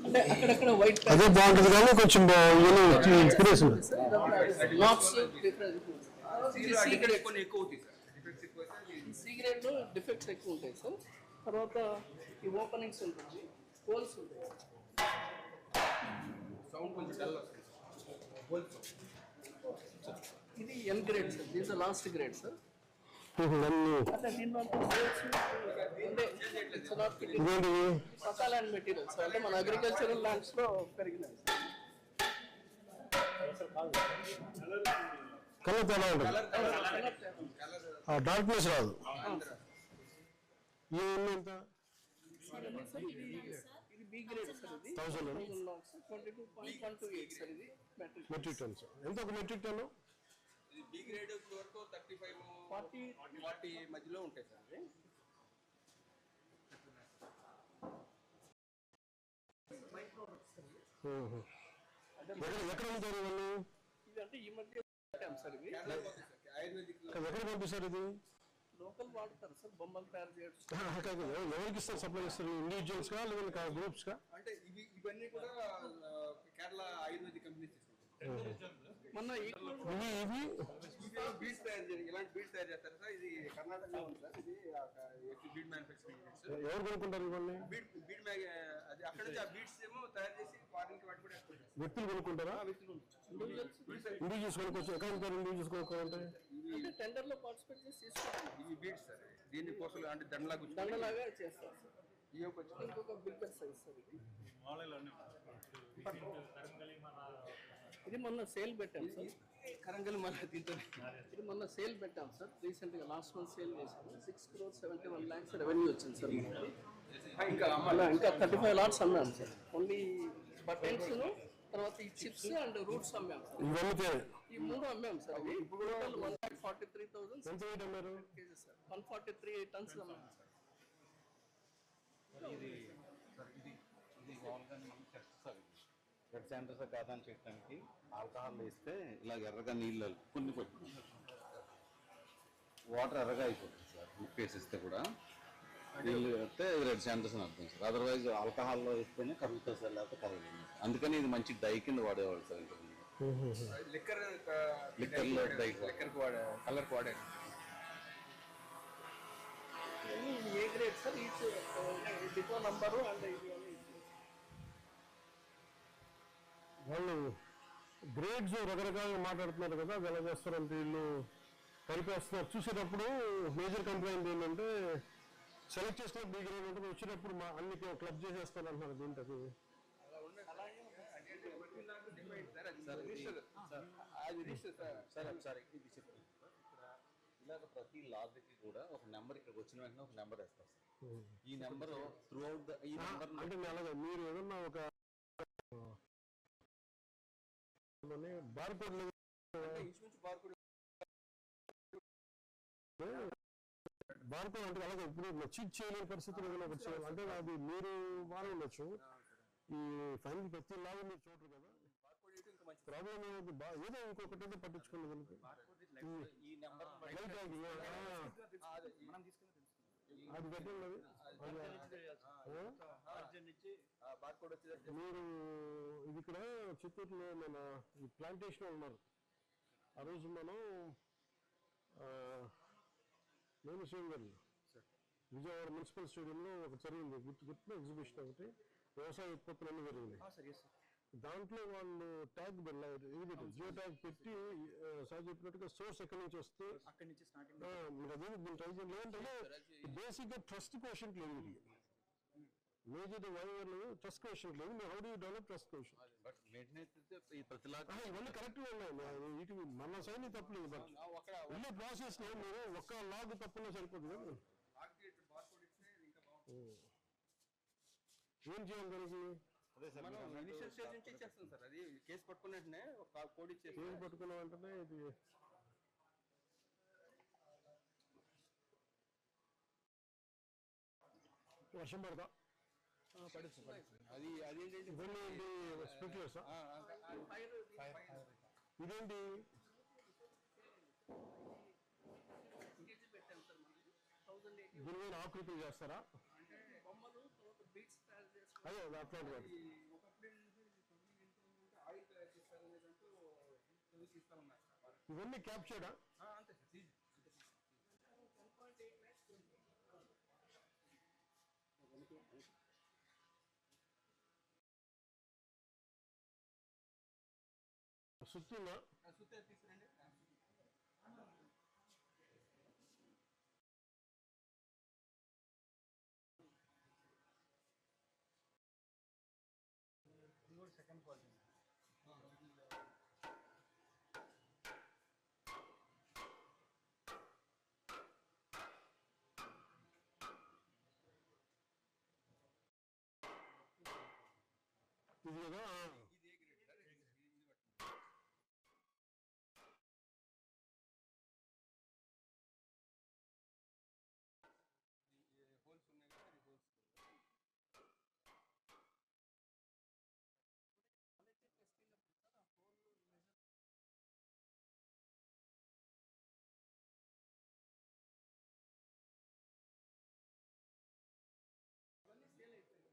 అంటే అక్కడక్కడ వైట్ అదే బాగుంటుంది కానీ కొంచెం నాట్స్ డిఫరెంట్ డిఫెక్ట్స్ కొన్ని ఎక్కువ ఉంటాయి సార్ తర్వాత ఈ ఓపెనింగ్స్ ఉంటుంది హోల్స్ ఉంటాయి. సౌండ్ కొంచెం డల్ వస్తుంది హోల్స్ ఇది N grade sir these last grade sir అన్ని మసాలా అండ్ మెటీరియల్స్. అంటే మన అగ్రికల్చరల్ ల్యాండ్స్లో పెరిగినాయి కలర్ తేడా ఉంటుంది. ఆ డార్క్నెస్ రాదు. ఇవన్నీ ఎంత? మెట్రిక్ టన్స్ ఎంత ఒక మెట్రిక్ టన్ బి గ్రేడ్ వరకు థర్టీ ఫైవ్ ఫార్టీ ఫార్టీ మధ్యలో ఉంటాయి సార్ అది ఎక్కడ ఎక్కడ ఉంటారు వాళ్ళు ఇది అంటే ఈ మధ్య సార్ ఇవి. ఆయుర్వేదిక్ ఎక్కడ పంపిస్తారు ఇది? లోకల్ వాడతారు సార్ బొమ్మలు తయారు చేయడం ఎవరికి ఇస్తారు సప్లై ఇస్తారు ఇండివిజువల్స్ కా లేదా గ్రూప్స్ కా? అంటే ఇవి ఇవన్నీ కూడా కేరళ ఆయుర్వేదిక్ కంపెనీ తీసుకుంటాయి మొన్న బీడ్స్ తయారు ఇలాంటి బీడ్స్ తయారు చేస్తారు సార్. ఇది కర్ణాటకలో ఉంది సార్. ఇది బీడ్ మ్యానుఫ్యాక్చరింగ్ ఎవరు కొనుక్కుంటారు ఇవన్నీ బీడ్ బీడ్ మ్యాగ్ అది అక్కడ నుంచి ఆ బీడ్స్ ఏమో తయారు చేసి ఫారిన్కి వాటి కూడా ఎక్స్పోర్ట్ చేస్తారు వ్యక్తులు కొనుక్కుంటారా? ఇండివిజువల్స్ కొనుక్కోవచ్చు. ఎక్కడ ఉంటారు ఇండివిజువల్స్ కొనుక్కోవాలంటే? అంటే టెండర్లో పార్టిసిపేట్ చేసి తీసుకుంటాం ఇవి బీడ్స్ సార్ దీన్ని కోసలు అంటే దండలా గుచ్చుకొని దండలాగా చేస్తారు సార్ ఇంకొక బిగ్గర్ సైజ్ సార్ ఇది. ఇది మొన్న సేల్ పెట్టాం సార్. కరంగల్ మళ్ళీ దీంతో ఇది మొన్న సేల్ పెట్టాం సార్. రీసెంట్గా లాస్ట్ మంత్ సేల్ చేసాము six crore seventy one lakhs revenue వచ్చింది సార్ మనకి ఇంకా ఇంకా థర్టీ ఫైవ్ లాట్స్ అమ్మాం సార్. ఓన్లీ బటన్స్ తర్వాత ఈ చిప్స్ అండ్ రూట్స్ అమ్మాం సార్. ఈ మూడు అమ్మాం sir total one lakh forty three thousand kgs sir. One forty three tons అమ్మాం sir. ఇది ఇది ఇది. బ్లడ్ సెంటర్స్ కాదని చేయడానికి ఆల్కహాల్ వేస్తే ఇలా ఎర్రగా నీళ్ళు కొన్ని వాటర్ ఎర్రగా అయిపోతుంది సార్ ఉప్పు వేసిస్తే కూడా. నీళ్ళు వేస్తే రెడ్ సెంటర్స్ అని అర్థం సార్. అదర్వైజ్ ఆల్కహాల్లో వేస్తేనే కరుగుతుంది సార్ లేకపోతే కరగదు. అందుకని ఇది మంచి డై కింద వాడేవాళ్ళు సార్ ఇంతకుముందు. లిక్కర్ లిక్కర్లో డై లిక్కర్ వాడే కలర్ వాడారు ఇది ఏ grade sir? Each depot number and ఇది అన్ని వాళ్ళు గ్రేడ్స్ రకరకాలుగా మాట్లాడుతున్నారు కదా ఎలా చేస్తారంటే వీళ్ళు కలిపేస్తున్నారు చూసేటప్పుడు మేజర్ కంప్లైంట్ ఏంటంటే సెలెక్ట్ చేసుకున్న బీ గ్రేడ్ ఉంటుంది వచ్చేటప్పుడు మా అన్ని క్లబ్ చేసేస్తారు అంటున్నారు దీంట్లో. ఇలాగ ప్రతి లాగ్కి కూడా ఒక నెంబర్ ఇక్కడికి వచ్చిన వెంటనే ఒక నెంబర్ వేస్తారు సార్. ఈ నెంబర్ త్రూ అవుట్ ద ఈ నెంబర్ అంటే మీరు ఏదన్నా ఒక ఇంచుమించు బార్కోడ్ బార్కోడ్ అంటే అలాగే ఇప్పుడు చీట్ చేయలేని పరిస్థితులు ఏదైనా అంటే అది మీరు బాగా ఉండొచ్చు. ఈ ఫైనల్ ప్రతి లాగా మీరు చూడరు కదా. ప్రాబ్లం ఏదో బా- ఏదో ఇంకొకటి ఏదో పట్టించుకోండి అది వచ్చేది మీరు ఇది ఇక్కడ చిత్తూరులో మన ఈ ప్లాంటేషన్ ఉన్నారు. ఆ రోజు మనం ఆ, నేను గారు విజయవాడ మున్సిపల్ స్టేడియంలో ఒక జరిగింది. గుర్తు గుర్తు ఎగ్జిబిషన్ ఒకటి. వ్యవసాయ ఉత్పత్తులు అన్నీ జరిగినాయి. దాంట్లో వాళ్ళు ట్యాగ్ ఇది జియో ట్యాగ్ పెట్టి సార్ చెప్పినట్టుగా సోర్స్ ఎక్కడి నుంచి వస్తే మీరు అదే దీన్ని ట్రై చేయండి. లేదంటే బేసిక్గా ట్రస్ట్ క్వశ్చన్ లేదు మేజర్ వైవర్ ట్రస్ట్ క్వశ్చన్ లేదు? మీరు how do develop trust question ఇవన్నీ కరెక్ట్గా ఉన్నాయి. వీటి మన సైన్ తప్పలేదు బట్ వెళ్ళే ప్రాసెస్లో మీరు ఒక్క లాగ్ తప్పులో సరిపోతుంది. ఏం చేయాలి దానికి? మనం ఇనిషియల్ స్టేజ్ నుంచి ఇచ్చేస్తాం సార్. అది కేసు ఒక కోడ్ ఇచ్చేసి ఏం పట్టుకున్న వెంటనే ఇది వర్షం పడదా? అది స్ప్రింక్లర్స్? ఇదేంటి? దీని మీద ఆకృతులు చేస్తారా? ఉన్నారు సార్? వాళ్ళకి. ఇవన్నీ క్యాప్చర్డా ఆ, ఇది కదా ఆ. ఇది ఏ గ్రేడ్ సార్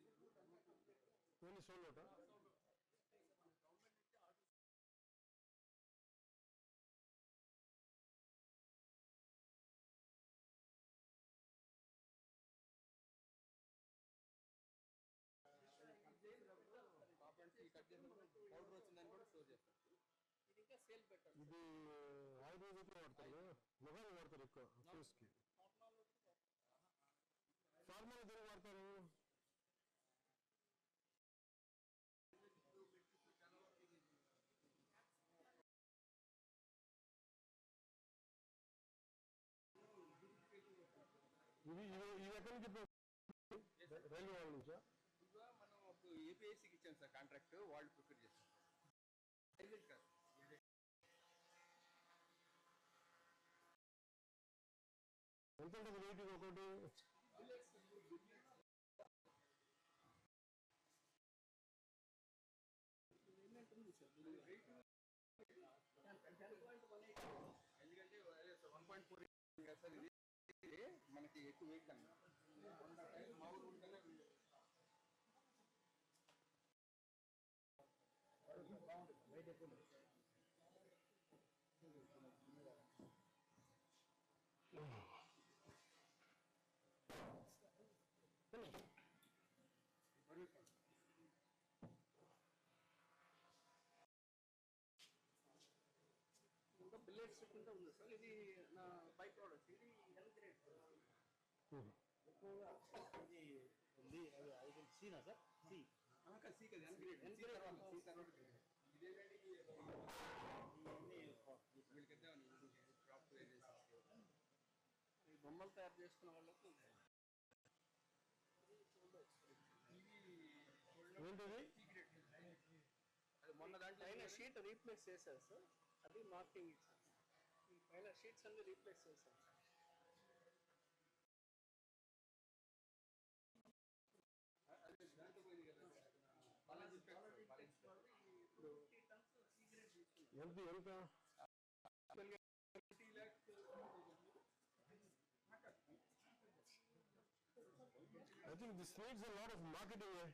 ఇది ఇది ఇది పట్టుకోండి ఈ హోల్స్ ఉన్నాయి కదా ఈ హోల్స్ ఓన్లీ సోల్ చేసినప్పుడు పౌడర్ వచ్చిందని కూడా స్టోర్ చేస్తారు ఇది ఆయుర్వేదిక్లో వాడతారు. మొగాలు వాడతారు ఎక్కువ ఫేస్కి ఫార్మల్ దేనికి వాడతారు. ఇది ఇది ఇది ఎక్కడి నుంచి ఇప్పుడు రైల్వే వాళ్ళ నుంచా? మనం ఏపీఐసీకి ఇచ్చాం సార్ కాంట్రాక్ట్ వాళ్ళు ప్రిపేర్ రైల్వే కాదు ఎంత ఉంటుంది వెయిట్ ఒకటి? ఎందుకంటే వన్ పాయింట్ ఫోర్ కదా సార్ ఇది. మనకి ఎక్కువ వెయిట్ కన్నా. మామూలు ఉంటేనే ఇంకా బిల్లెట్ స్ట్రిప్ ఉంది సార్? ఇది నా బై ప్రోడక్ట్ ఇది ఎన్ గ్రేడ్ ఎక్కువగా ఇది ఉంది అది అది సీనా సార్ సి సి కదా సి తర్వాత బొమ్మలు తయారు చేసుకున్న వాళ్ళకి మొన్న దాంట్లో పైన షీట్ రీప్లేస్ చేశారు సార్ అది మార్కింగ్ ఇచ్చారు పైన షీట్స్ అన్ని రీప్లేస్ చేశారు దాంట్లో I think this needs a lot of marketing. Eh?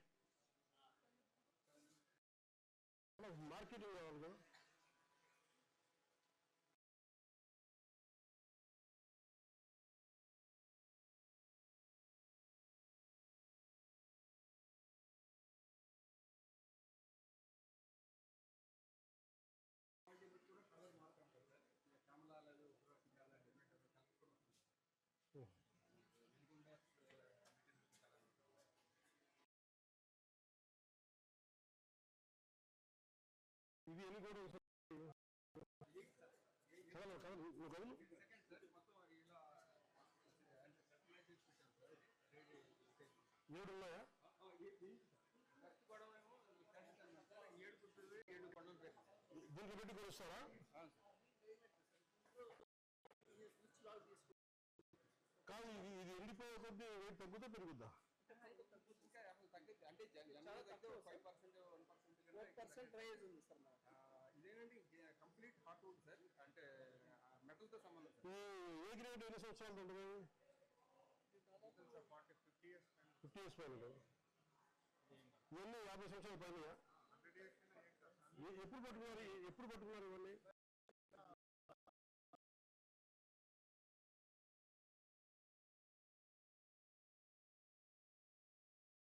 A lot of marketing, also. ఎన్ని కూడా కదలు కదలు నువ్వు కదలు. ఏడు ఉన్నాయా? దీంట్లో పెట్టి కొలుస్తారా? కాదు ఇది ఇది ఎండిపోయే కొద్దీ వెయిట్ తగ్గుతా పెరుగుద్దా అంటే రైజ్ ఉంది sir complete hard wood sir అంటే మెటల్తో సంబంధం ఏ గ్రేడ్ ఎన్ని సంవత్సరాలు ఉంటుంది? ఫిఫ్టీ ఇయర్స్ పైన ఇవన్నీ యాభై సంవత్సరాల పైన ఎప్పుడు పట్టుకున్నారు ఎప్పుడు పట్టుకున్నారు ఇవన్నీ?